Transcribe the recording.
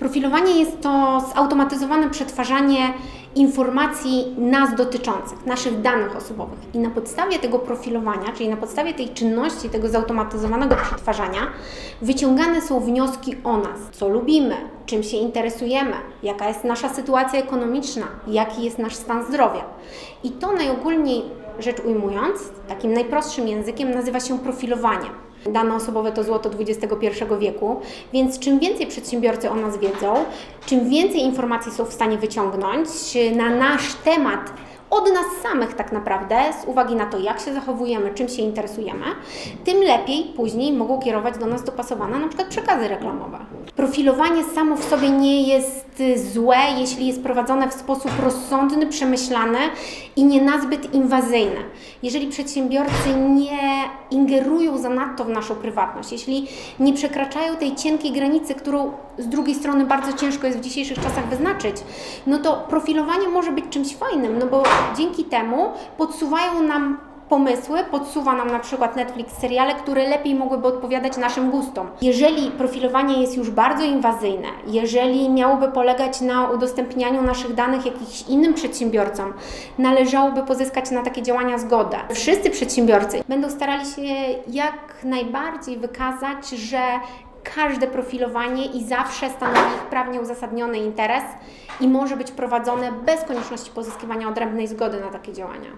Profilowanie jest to zautomatyzowane przetwarzanie informacji nas dotyczących, naszych danych osobowych. I na podstawie tego profilowania, czyli na podstawie tej czynności, tego zautomatyzowanego przetwarzania, wyciągane są wnioski o nas, co lubimy, czym się interesujemy, jaka jest nasza sytuacja ekonomiczna, jaki jest nasz stan zdrowia. I to najogólniej rzecz ujmując, takim najprostszym językiem nazywa się profilowaniem. Dane osobowe to złoto XXI wieku, więc czym więcej przedsiębiorcy o nas wiedzą, czym więcej informacji są w stanie wyciągnąć na nasz temat od nas samych tak naprawdę, z uwagi na to, jak się zachowujemy, czym się interesujemy, tym lepiej później mogą kierować do nas dopasowane na przykład przekazy reklamowe. Profilowanie samo w sobie nie jest y, złe, jeśli jest prowadzone w sposób rozsądny, przemyślany i nie nazbyt inwazyjny. Jeżeli przedsiębiorcy nie ingerują zanadto w naszą prywatność, jeśli nie przekraczają tej cienkiej granicy, którą z drugiej strony bardzo ciężko jest w dzisiejszych czasach wyznaczyć, no to profilowanie może być czymś fajnym, no bo dzięki temu podsuwają nam pomysły, podsuwa nam na przykład Netflix seriale, które lepiej mogłyby odpowiadać naszym gustom. Jeżeli profilowanie jest już bardzo inwazyjne, jeżeli miałoby polegać na udostępnianiu naszych danych jakimś innym przedsiębiorcom, należałoby pozyskać na takie działania zgodę. Wszyscy przedsiębiorcy będą starali się jak najbardziej wykazać, że każde profilowanie i zawsze stanowi ich prawnie uzasadniony interes i może być prowadzone bez konieczności pozyskiwania odrębnej zgody na takie działania.